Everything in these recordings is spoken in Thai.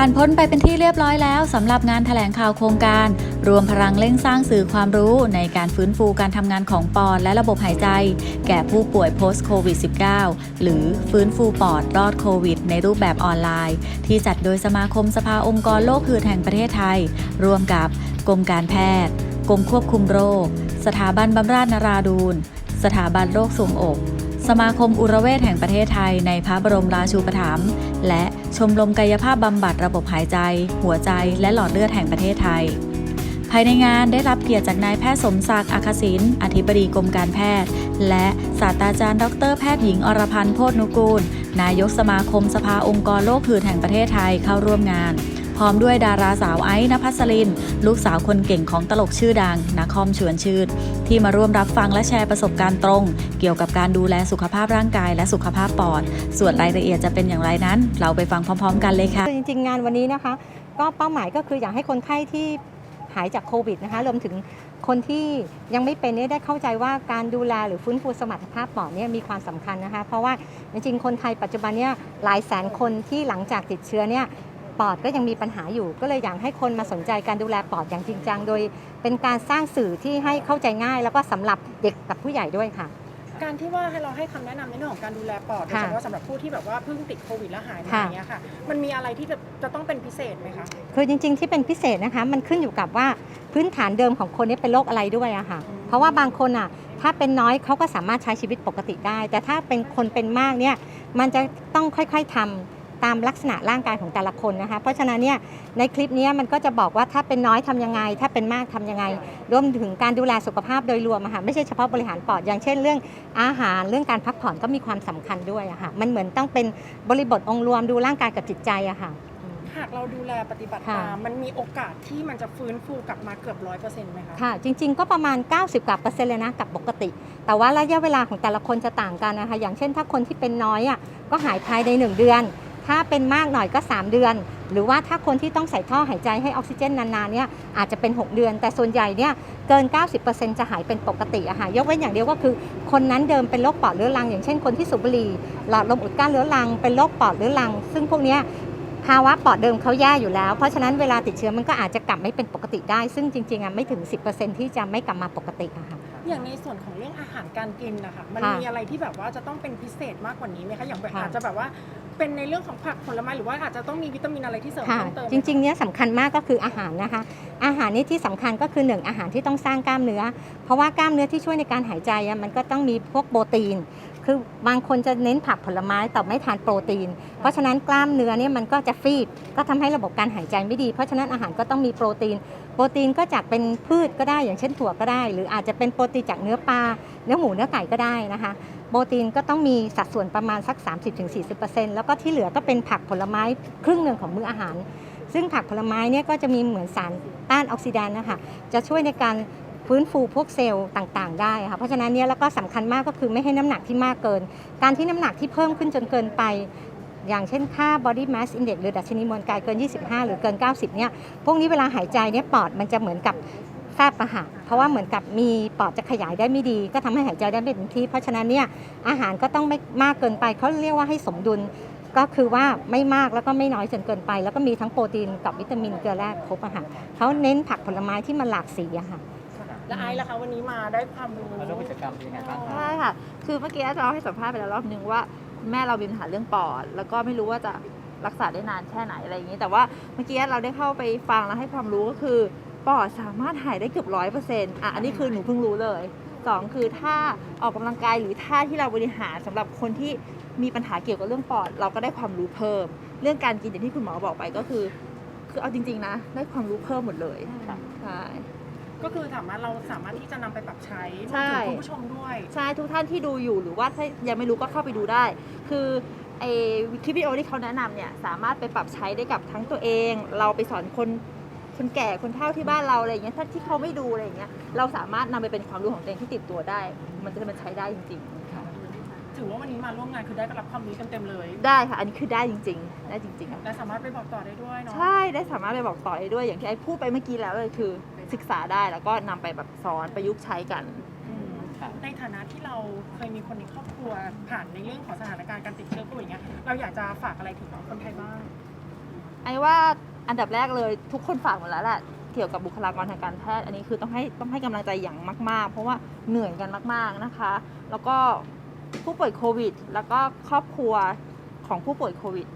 ผ่านพ้นไปเป็นที่เรียบร้อยแล้วสำหรับงานแถลงข่าวโครงการ รวมพลังเร่งสร้างสื่อความรู้ในการฟื้นฟูการทำงานของปอดและระบบหายใจ แก่ผู้ป่วย post covid 19 หรือฟื้นฟูปอดรอดโควิด ในรูปแบบออนไลน์ ที่จัดโดยสมาคมสภาองค์กรโลกหืดแห่งประเทศไทย ร่วมกับกรมการแพทย์ กรมควบคุมโรค สถาบันบำราศนราดูนสถาบันโรคทรวงอก สมาคมอุระเวทแห่งประเทศไทยในพระบรมราชูปถัมภ์และชมรมกายภาพบำบัดระบบหายใจ หัวใจ และหลอดเลือดแห่งประเทศไทย ภายในงานได้รับเกียรติจากนายแพทย์สมศักดิ์อาคศินอธิบดีกรมการแพทย์ และศาสตราจารย์ ดรแพทย์หญิงอรพันธ์โพธนุกูล นายกสมาคมสภาองค์กรโลกหืดแห่งประเทศไทยเข้าร่วมงาน พร้อมด้วยดาราสาวไอ้นภัสริน ลูกสาวคนเก่งของตลกชื่อดังนักคอมชวนชื่น ที่มาร่วมรับฟังและแชร์ประสบการณ์ตรง เกี่ยวกับการดูแลสุขภาพร่างกายและสุขภาพปอด ส่วนรายละเอียดจะเป็นอย่างไรนั้น เราไปฟังพร้อม ๆ กันเลยค่ะ จริงๆ งานวันนี้นะคะ ก็เป้าหมายก็คืออยากให้คนไข้ที่หายจากโควิดนะคะรวมถึงคนที่ยังไม่เป็นเนี่ยได้เข้าใจว่าการดูแลหรือฟื้นฟูสมรรถภาพปอดเนี่ยมีความสำคัญนะคะ เพราะว่าจริงๆ คนไทยปัจจุบันเนี่ยหลายแสนคนที่หลังจากติดเชื้อเนี่ย อดก็ยังมีปัญหาอยู่ ก็เลยอยากให้คนมาสนใจการดูแลปอดอย่างจริงจัง โดยเป็นการสร้างสื่อที่ให้เข้าใจง่าย แล้วก็สำหรับเด็กกับผู้ใหญ่ด้วยค่ะ การที่ว่าให้เราให้คำแนะนำในเรื่องของการดูแลปอดโดยค่ะเฉพาะสำหรับผู้ที่แบบว่าเพิ่งติดโควิดแล้วหายมาค่ะอย่างเงี้ยค่ะมันมีอะไรที่จะจะต้องเป็นพิเศษไหมคะคือจริง ๆ ที่เป็นพิเศษนะคะ มันขึ้นอยู่กับว่าพื้นฐานเดิมของคนนี้เป็นโรคอะไรด้วยอะค่ะ เพราะว่าบางคนอะถ้าเป็นน้อยเขาก็สามารถใช้ชีวิตปกติได้ แต่ถ้าเป็นคนเป็นมากเนี่ยมันจะต้องค่อยๆทำ ตามลักษณะร่างกายของแต่ละคนนะคะ เพราะฉะนั้นเนี่ยในคลิปเนี้ยมันก็จะบอกว่าถ้าเป็นน้อยทำยังไง ถ้าเป็นมากทำยังไง รวมถึงการดูแลสุขภาพโดยรวมอะค่ะไม่ใช่เฉพาะบริหารปอดอย่างเช่นเรื่องอาหารเรื่องการพักผ่อนก็มีความสำคัญด้วยอะค่ะมันเหมือนต้องเป็นบริบทองค์รวมดูร่างกายกับจิตใจอะค่ะหากเราดูแลปฏิบัติค่ะตามมันมีโอกาสที่มันจะฟื้นฟูกลับมาเกือบร้อยเปอร์เซ็นต์ไหมคะค่ะจริง ๆ ก็ประมาณ 90กว่าเปอร์เซ็นต์เลยนะกับปกติ แต่ว่าระยะเวลาของแต่ละคนจะต่างกันนะคะ อย่างเช่นถ้าคนที่เป็นน้อยอะก็หายภายใน 1 เดือน ถ้าเป็นมากหน่อยก็ 3 เดือน หรือว่าถ้าคนที่ต้องใส่ท่อหายใจให้ออกซิเจนนานๆเนี่ยอาจจะเป็น 6 เดือน แต่ส่วนใหญ่เนี่ยเกิน 90%จะหายเป็นปกติอะค่ะยกเว้นอย่างเดียวก็คือ คนนั้นเดิมเป็นโรคปอดเรื้อรัง อย่างเช่นคนที่สูบบุหรี่หลอดลมอุดกั้นเรื้อรังเป็นโรคปอดเรื้อรัง ซึ่งพวกเนี้ยภาวะปอดเดิมเขาแย่อยู่แล้ว เพราะฉะนั้นเวลาติดเชื้อมันก็อาจจะกลับไม่เป็นปกติได้ ซึ่งจริงๆอะไม่ถึง 10%ที่จะไม่กลับมาปกติอะค่ะ อย่างในส่วนของเรื่องอาหารการกินนะคะมันค่ะมีอะไรที่แบบว่าจะต้องเป็นพิเศษมากกว่านี้ไหมคะอย่างแบบค่ะ อาจจะแบบว่า เป็นในเรื่องของผักผลไม้หรือว่าอาจจะต้องมีวิตามินอะไรที่เสริมค่ะเพิ่มเติมไหมจริงๆ เนี่ยสำคัญมากก็คืออาหารนะคะ อาหารนี่ที่สำคัญก็คือหนึ่งอาหารที่ต้องสร้างกล้ามเนื้อ เพราะว่ากล้ามเนื้อที่ช่วยในการหายใจอะมันก็ต้องมีพวกโปรตีน คือบางคนจะเน้นผักผลไม้แต่ไม่ทานโปรตีน เพราะฉะนั้นกล้ามเนื้อเนี่ยมันก็จะฟีบก็ทำให้ระบบการหายใจไม่ดี เพราะฉะนั้นอาหารก็ต้องมีโปรตีน โปรตีนก็จากเป็นพืชก็ได้อย่างเช่นถั่วก็ได้ หรืออาจจะเป็นโปรตีนจากเนื้อปลาเนื้อหมูเนื้อไก่ก็ได้นะคะ โปรตีนก็ต้องมีสัดส่วนประมาณสัก 30-40%แล้วก็ที่เหลือก็เป็นผักผลไม้ครึ่งหนึ่งของมื้ออาหาร ซึ่งผักผลไม้เนี่ยก็จะมีเหมือนสารต้านออกซิแดนนะคะจะช่วยในการฟื้นฟูพวกเซลล์ต่างๆ ได้ค่ะเพราะฉะนั้นเนี่ยแล้วก็สำคัญมากก็คือไม่ให้น้ำหนักที่มากเกิน การที่น้ำหนักที่เพิ่มขึ้นจนเกินไป อย่างเช่นค่า body mass index หรือดัชนีมวลกายเกิน 25 หรือเกิน 90 เนี่ยพวกนี้เวลาหายใจเนี่ยปอดมันจะเหมือนกับ แฟบอะค่ะเพราะว่าเหมือนกับมีปอดจะขยายได้ไม่ดี ก็ทำให้หายใจได้ไม่เต็มที่ เพราะฉะนั้นเนี่ยอาหารก็ต้องไม่มากเกินไปเขาเรียกว่าให้สมดุลก็คือว่าไม่มากแล้วก็ไม่น้อยจนเกินไป แล้วก็มีทั้งโปรตีนกับวิตามินเกลือแร่ครบอะค่ะเขาเน้นผักผลไม้ที่มันหลากสีอะค่ะและไอซ์ล่ะคะวันนี้มาได้ความรู้มาร่วมกิจกรรมเป็นยังไงบ้างครับใช่ค่ะ คือเมื่อกี้เราให้สัมภาษณ์ไปแล้วรอบนึงว่าคุณแม่เรามีปัญหาเรื่องปอด แล้วก็ไม่รู้ว่าจะรักษาได้นานแค่ไหนอะไรอย่างนี้ แต่ว่าเมื่อกี้เราได้เข้าไปฟังแล้วให้ความรู้ก็คือ ปอดสามารถหายได้เกือบร้อยเปอร์เซ็นต์อะอันนี้คือหนูเพิ่งรู้เลยสองคือถ้าออกกำลังกายหรือท่าที่เราบริหารสำหรับคนที่มีปัญหาเกี่ยวกับเรื่องปอด เราก็ได้ความรู้เพิ่ม เรื่องการกินอย่างที่คุณหมอบอกไปก็คือ คือเอาจริง ๆ นะ ได้ความรู้เพิ่มหมดเลยใช่ก็คือสามารถเราสามารถที่จะนำไปปรับใช้ใช่รวมถึงคุณผู้ชมด้วย ใช่ทุกท่านที่ดูอยู่หรือว่าถ้ายังไม่รู้ก็เข้าไปดูได้ คือไอคลิปวิดีโอที่เขาแนะนำเนี่ยสามารถไปปรับใช้ได้กับทั้งตัวเอง เราไปสอนคน คนแก่คนเฒ่าที่บ้านเราอะไรอย่างเงี้ยถ้าที่เขาไม่ดูอะไรอย่างเงี้ยเราสามารถนำไปเป็นความรู้ของตัวเองที่ติดตัวได้ มันจะมันใช้ได้จริงๆค่ะถือว่าวันนี้มาร่วมงานคือได้รับความรู้เต็มๆเลย ได้ค่ะ อันนี้คือได้จริง ๆ ได้จริงๆค่ะและสามารถไปบอกต่อได้ด้วยเนาะ ใช่ได้สามารถไปบอกต่อได้ด้วยอย่างที่ไอ้พูดไปเมื่อกี้แล้วเลยคือศึกษาได้แล้วก็นำไปแบบสอนประยุกต์ใช้กัน อืมในฐานะที่เราเคยมีคนในครอบครัวผ่านในเรื่องของสถานการณ์การติดเชื้อโควิดอย่างเงี้ยเราอยากจะฝากอะไรถึงคนไทยบ้าง ไอ้ว่า อันดับแรกเลยทุกคนฝากหมดแล้วแหละเกี่ยวกับบุคลากรทางการแพทย์อันนี้คือต้องให้ต้องให้กำลังใจอย่างมาก ๆ เพราะว่าเหนื่อยกันมาก ๆนะคะ แล้วก็ผู้ป่วยโควิด แล้วก็ครอบครัวของผู้ป่วยโควิด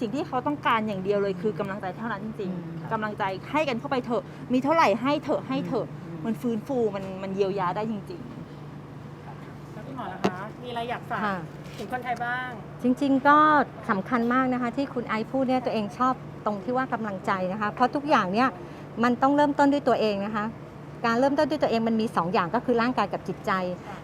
สิ่งที่เขาต้องการอย่างเดียวเลยคือกำลังใจเท่านั้นจริงอืมๆกำลังใจให้กันเข้าไปเถอะมีเท่าไหร่ให้เถอะให้เถอะมันฟื้นฟูมันมันเยียวยาได้จริงๆแล้วพี่หมอล่ะคะมีอะไรอยากฝากค่ะถึงคนไทยบ้าง จริง ๆ ก็สำคัญมากนะคะ ที่คุณไอซ์พูดเนี่ยตัวเองชอบ ตรงที่ว่ากำลังใจนะคะ เพราะทุกอย่างเนี่ยมันต้องเริ่มต้นด้วยตัวเองนะคะ การเริ่มต้นด้วยตัวเองมันมี 2 อย่างก็คือร่างกายกับจิตใจ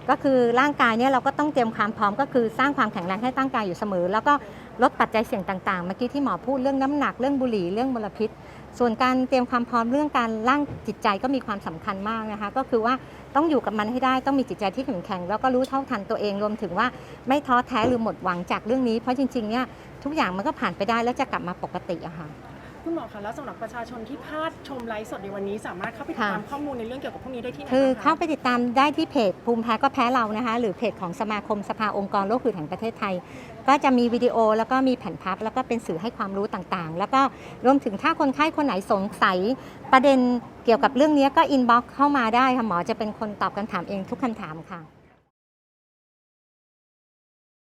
ก็คือร่างกายเนี่ยเราก็ต้องเตรียมความพร้อมก็คือสร้างความแข็งแรงให้ร่างกายอยู่เสมอ แล้วก็ลดปัจจัยเสี่ยงต่างๆ เมื่อกี้ที่หมอพูดเรื่องน้ำหนักเรื่องบุหรี่เรื่องมลพิษ ส่วนการเตรียมความพร้อมเรื่องการร่างจิตใจก็มีความสำคัญมากนะคะ ก็คือว่าต้องอยู่กับมันให้ได้ต้องมีจิตใจที่แข็งแกร่งแล้วก็รู้เท่าทันตัวเองรวมถึงว่าไม่ท้อแท้หรือหมดหวังจากเรื่องนี้ เพราะจริงๆเนี่ยทุกอย่างมันก็ผ่านไปได้แล้วจะกลับมาปกติอะค่ะ คุณหมอคะแล้วสำหรับประชาชนที่พลาดชมไลฟ์สดในวันนี้ สามารถเข้าไปติดตามค่ะข้อมูลในเรื่องเกี่ยวกับพวกนี้ได้ที่ไหนคือบ้งะเข้าไปติดตามได้ที่เพจภูมิแพ้ก็แพ้เรานะคะ หรือเพจของสมาคมสภาองค์กรโรคหืดแห่งประเทศไทย ก็จะมีวิดีโอแล้วก็มีแผ่นพับ แล้วก็เป็นสื่อให้ความรู้ต่างๆ แล้วก็รวมถึงถ้าคนไข้คนไหนสงสัย ประเด็นเกี่ยวกับเรื่องนี้ก็อินบ็อกเข้ามาได้ค่ะหมอจะเป็นคนตอบคำถามเองทุกคำถามค่ะ